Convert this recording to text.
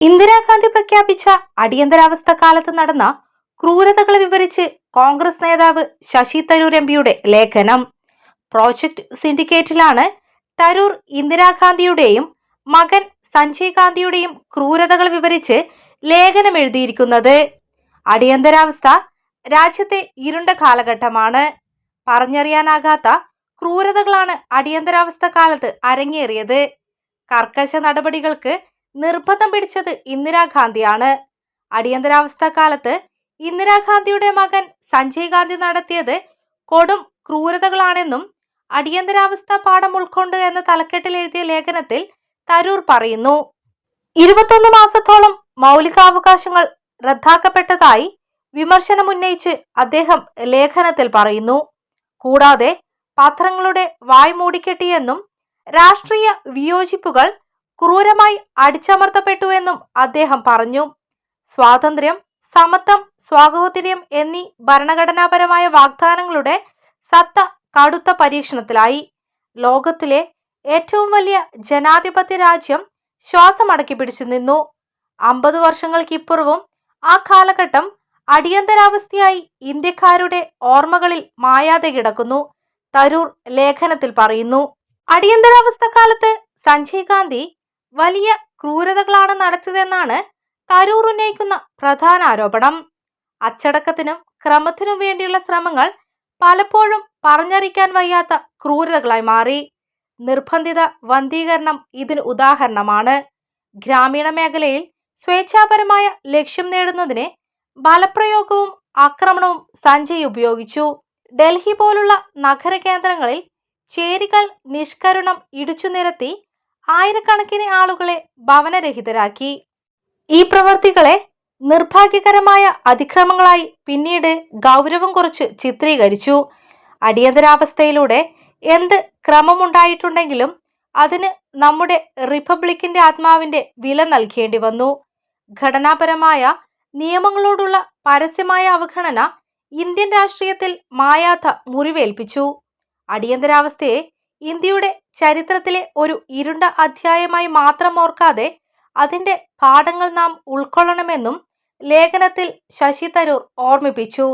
ഇന്ദിരാഗാന്ധി പ്രഖ്യാപിച്ച അടിയന്തരാവസ്ഥ കാലത്ത് നടന്ന ക്രൂരതകളെ വിവരിച്ച് കോൺഗ്രസ് നേതാവ് ശശി തരൂർ എം പിയുടെ ലേഖനം. പ്രോജക്ട് സിൻഡിക്കേറ്റിലാണ് തരൂർ ഇന്ദിരാഗാന്ധിയുടെയും മകൻ സഞ്ജയ് ഗാന്ധിയുടെയും ക്രൂരതകൾ വിവരിച്ച് ലേഖനം എഴുതിയിരിക്കുന്നത്. അടിയന്തരാവസ്ഥ രാജ്യത്തെ ഇരുണ്ട കാലഘട്ടമാണ്. പറഞ്ഞറിയാനാകാത്ത ക്രൂരതകളാണ് അടിയന്തരാവസ്ഥ കാലത്ത് അരങ്ങേറിയത്. കർക്കശ നടപടികൾക്ക് നിർബന്ധം പിടിച്ചത് ഇന്ദിരാഗാന്ധിയാണ് അടിയന്തരാവസ്ഥ കാലത്ത് ഇന്ദിരാഗാന്ധിയുടെ മകൻ സഞ്ജയ് ഗാന്ധി നടത്തിയത് കൊടും ക്രൂരതകളാണെന്നും അടിയന്തരാവസ്ഥ പാഠം ഉൾക്കൊണ്ട് എന്ന തലക്കെട്ടിൽ എഴുതിയ ലേഖനത്തിൽ തരൂർ പറയുന്നു. ഇരുപത്തൊന്ന് മാസത്തോളം മൗലികാവകാശങ്ങൾ റദ്ദാക്കപ്പെട്ടതായി വിമർശനമുന്നയിച്ച് അദ്ദേഹം ലേഖനത്തിൽ പറയുന്നു. കൂടാതെ പത്രങ്ങളുടെ വായ് മൂടിക്കെട്ടിയെന്നും രാഷ്ട്രീയ വിയോജിപ്പുകൾ ക്രൂരമായി അടിച്ചമർത്തപ്പെട്ടുവെന്നും അദ്ദേഹം പറഞ്ഞു. സ്വാതന്ത്ര്യം സമത്വം സ്വാതന്ത്ര്യം എന്നീ ഭരണഘടനാപരമായ വാഗ്ദാനങ്ങളുടെ സത്ത കടുത്ത പരീക്ഷണത്തിലായി. ലോകത്തിലെ ഏറ്റവും വലിയ ജനാധിപത്യ രാജ്യം ശ്വാസമടക്കി പിടിച്ചു നിന്നു. അമ്പത് വർഷങ്ങൾക്കിപ്പുറവും ആ കാലഘട്ടം അടിയന്തരാവസ്ഥയായി ഇന്ത്യക്കാരുടെ ഓർമ്മകളിൽ മായാതെ കിടക്കുന്നു തരൂർ ലേഖനത്തിൽ പറയുന്നു. അടിയന്തരാവസ്ഥ കാലത്ത് സഞ്ജയ് ഗാന്ധി വലിയ ക്രൂരതകളാണ് നടത്തിയതെന്നാണ് തരൂർ ഉന്നയിക്കുന്ന പ്രധാന ആരോപണം. അച്ചടക്കത്തിനും ക്രമത്തിനും വേണ്ടിയുള്ള ശ്രമങ്ങൾ പലപ്പോഴും പറഞ്ഞറിയിക്കാൻ വയ്യാത്ത ക്രൂരതകളായി മാറി. നിർബന്ധിത വന്ധീകരണം ഇതിന് ഉദാഹരണമാണ്. ഗ്രാമീണ മേഖലയിൽ സ്വേച്ഛാപരമായ ലക്ഷ്യം നേടുന്നതിന് ബലപ്രയോഗവും ആക്രമണവും സഞ്ജയ് ഉപയോഗിച്ചു. ഡൽഹി പോലുള്ള നഗര കേന്ദ്രങ്ങളിൽ ചേരികൾ നിഷ്കരുണം ഇടിച്ചു നിരത്തി ആയിരക്കണക്കിന് ആളുകളെ ഭവനരഹിതരാക്കി. ഈ പ്രവർത്തികളെ നിർഭാഗ്യകരമായ അതിക്രമങ്ങളായി പിന്നീട് ഗൗരവം കുറച്ച് ചിത്രീകരിച്ചു. അടിയന്തരാവസ്ഥയിലൂടെ എന്ത് ക്രമമുണ്ടായിട്ടുണ്ടെങ്കിലും അതിന് നമ്മുടെ റിപ്പബ്ലിക്കിന്റെ ആത്മാവിന്റെ വില നൽകേണ്ടി വന്നു. ഘടനാപരമായ നിയമങ്ങളോടുള്ള പരസ്യമായ അവഗണന ഇന്ത്യൻ രാഷ്ട്രീയത്തിൽ മായാത്ത മുറിവേൽപ്പിച്ചു. അടിയന്തരാവസ്ഥയെ ഇന്ത്യയുടെ ചരിത്രത്തിലെ ഒരു ഇരുണ്ട അധ്യായമായി മാത്രം ഓർക്കാതെ അതിന്റെ പാഠങ്ങൾ നാം ഉൾക്കൊള്ളണമെന്നും ലേഖനത്തിൽ ശശി തരൂർ ഓർമ്മിപ്പിച്ചു.